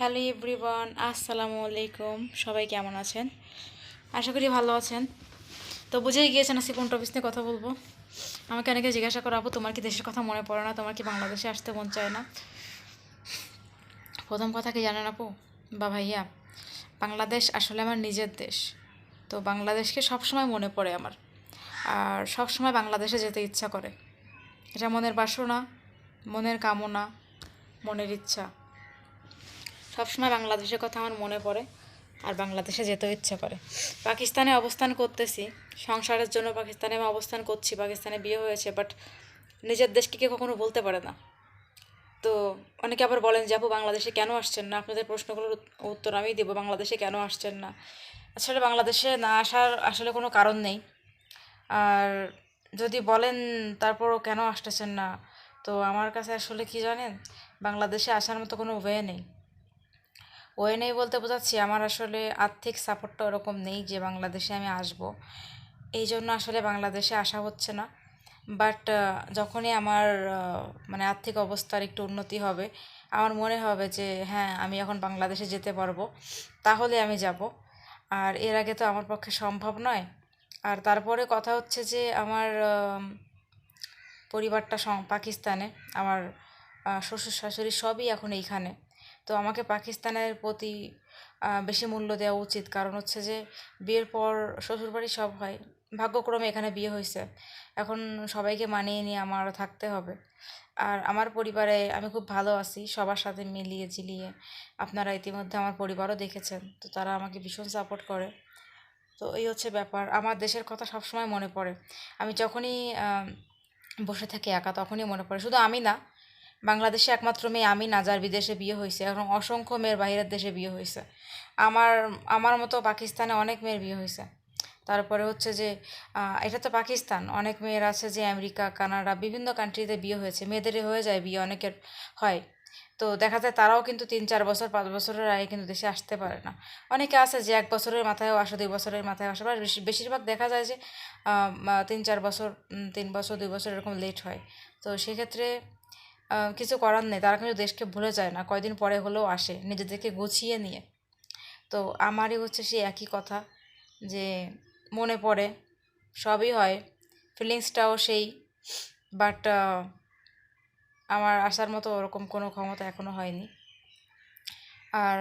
Hello everyone, আসসালামু আলাইকুম। সবাই কেমন আছেন? আশা করি ভালো আছেন। তো বুঝেই গিয়েছেন আজকে কোন টপিক নিয়ে কথা বলব। আমাকে অনেকে জিজ্ঞাসা করা আপু, তোমার কি দেশের কথা মনে পড়ে না? তোমার কি বাংলাদেশে আসতে মন চায় না? প্রথম কথা কি জানেন আপু? বা ভাইয়া, বাংলাদেশ আসলে আমার নিজের দেশ। তো বাংলাদেশকে সবসময় মনে পড়ে আমার। আর সবসময় বাংলাদেশে যেতে ইচ্ছা করে। এটা মনের বাসনা, মনের কামনা, মনের ইচ্ছা। সবসময় বাংলাদেশের কথা আমার মনে পড়ে আর বাংলাদেশে যেতেও ইচ্ছা করে। পাকিস্তানে অবস্থান করতেছি, সংসারের জন্য পাকিস্তানে আমি অবস্থান করছি, পাকিস্তানে বিয়ে হয়েছে বাট নিজের দেশকে কেউ কখনো বলতে পারে না। তো অনেকে আবার বলেন যে, আপু, বাংলাদেশে কেন আসছেন না? আপনাদের প্রশ্নগুলোর উত- উত্তর আমিই দেবো, বাংলাদেশে কেন আসছেন না? আসলে বাংলাদেশে না আসার আসলে কোনো কারণ নেই। আর যদি বলেন তারপরও কেন আসতেছেন না, তো আমার কাছে আসলে কি জানেন? বাংলাদেশে আসার মতো কোনো ওয়ে নেই। ওয়ে নেই বলতে বোঝাচ্ছি, আমার আসলে আর্থিক সাপোর্টটা ওরকম নেই যে বাংলাদেশে আমি আসব। এই জন্য আসলে বাংলাদেশে আসা হচ্ছে না। বাট যখনই আমার মানে আর্থিক অবস্থার একটু উন্নতি হবে, আমার মনে হবে যে হ্যাঁ আমি এখন বাংলাদেশে যেতে পারব, তাহলে আমি যাব। আর এর আগে তো আমার পক্ষে সম্ভব নয়। আর তারপরে কথা হচ্ছে যে আমার পরিবারটা পাকিস্তানে, আমার শ্বশুর শাশুড়ি সবই এখন এইখানে। তো আমাকে পাকিস্তানের প্রতি বেশি মূল্য দেওয়া উচিত। কারণ হচ্ছে যে, বিয়ের পর শ্বশুরবাড়ি সব হয়। ভাগ্যক্রমে এখানে বিয়ে হয়েছে। এখন সবাইকে মানিয়ে নিয়ে আমার থাকতে হবে। আর আমার পরিবারে আমি খুব ভালো আছি, সবার সাথে মিলিয়ে ঝিলিয়ে। আপনারা ইতিমধ্যে আমার পরিবারও দেখেছেন, তো তারা আমাকে ভীষণ সাপোর্ট করে। তো এই হচ্ছে ব্যাপার। আমার দেশের কথা সবসময় মনে পড়ে। আমি যখনই বসে থাকি একা, তখনই মনে পড়ে। শুধু আমি না বাংলাদেশে একমাত্র মেয়ে আমি না যার বিদেশে বিয়ে হয়েছে এখন অসংখ্য মেয়ের বাইরের দেশে বিয়ে হয়েছে। আমার আমার মতো পাকিস্তানে অনেক মেয়ের বিয়ে হয়েছে। তারপরে হচ্ছে যে এটা তো পাকিস্তান। অনেক মেয়ের আছে যে আমেরিকা, কানাডা, বিভিন্ন কান্ট্রিতে বিয়ে হয়েছে। মেয়েদেরই হয়ে যায় বিয়ে, অনেকের হয়। তো দেখা যায় তারাও কিন্তু তিন, চার বছর, পাঁচ বছরের আগে কিন্তু দেশে আসতে পারে না। অনেকে আছে যে এক বছরের মাথায়ও আসে, দুই বছরের মাথায় আসে। বা বেশি- বেশিরভাগ দেখা যায় যে তিন, চার বছর তিন বছর, দুই বছর এরকম লেট হয়। তো সেক্ষেত্রে কিছু করার নেই, তারা কিন্তু দেশকে ভুলে যায় না, কয়দিন পরে হলেও আসে নিজেদেরকে গুছিয়ে নিয়ে। তো আমারই হচ্ছে সেই একই কথা যে মনে পড়ে, সবই হয় ফিলিংসটাও সেই বাট আমার আসার মতো ওরকম কোনো ক্ষমতা এখনও হয়নি। আর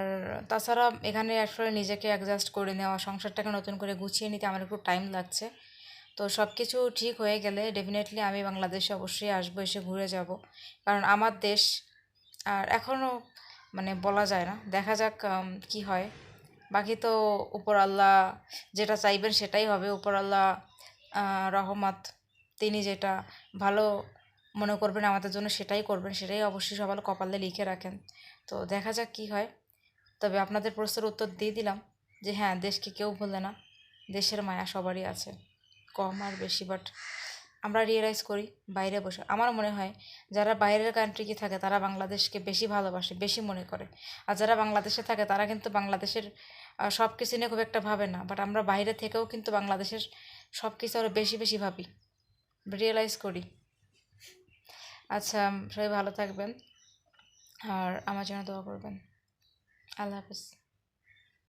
তাছাড়া এখানে আসলে নিজেকে অ্যাডজাস্ট করে নেওয়া, সংসারটাকে নতুন করে গুছিয়ে নিতে আমার একটু টাইম লাগছে। তো সব কিছু ঠিক হয়ে গেলে ডেফিনেটলি আমি বাংলাদেশে অবশ্যই আসব, এসে ঘুরে যাব। কারণ আমার দেশ, আর এখনও মানে বলা যায় না। দেখা যাক কি হয়। বাকি তো উপর আল্লাহ যেটা চাইবেন সেটাই হবে। উপর আল্লাহ রহমত, তিনি যেটা ভালো মনে করবেন, আমাদের জন্য সেটাই করবেন, সেটাই অবশ্যই সবার কপালে লিখে রাখেন। তো দেখা যাক কি হয়। তবে আপনাদের প্রশ্নের উত্তর দিয়ে দিলাম যে হ্যাঁ দেশকে কেউ ভুলে না। দেশের মায়া সবারই আছে। কম আর বেশি বাট আমরা রিয়েলাইজ করি বাইরে বসে। আমার মনে হয় যারা বাইরের কান্ট্রিকে থাকে, তারা বাংলাদেশকে বেশি ভালোবাসে, বেশি মনে করে। আর যারা বাংলাদেশে থাকে, তারা কিন্তু বাংলাদেশের সব কিছু নিয়ে খুব একটা ভাবে না। বাট আমরা বাইরে থেকেও কিন্তু বাংলাদেশের সব কিছু আরও বেশি বেশি ভাবি। রিয়েলাইজ করি। আচ্ছা সবাই ভালো থাকবেন। আর আমার জন্য দোয়া করবেন। আল্লাহ হাফিজ।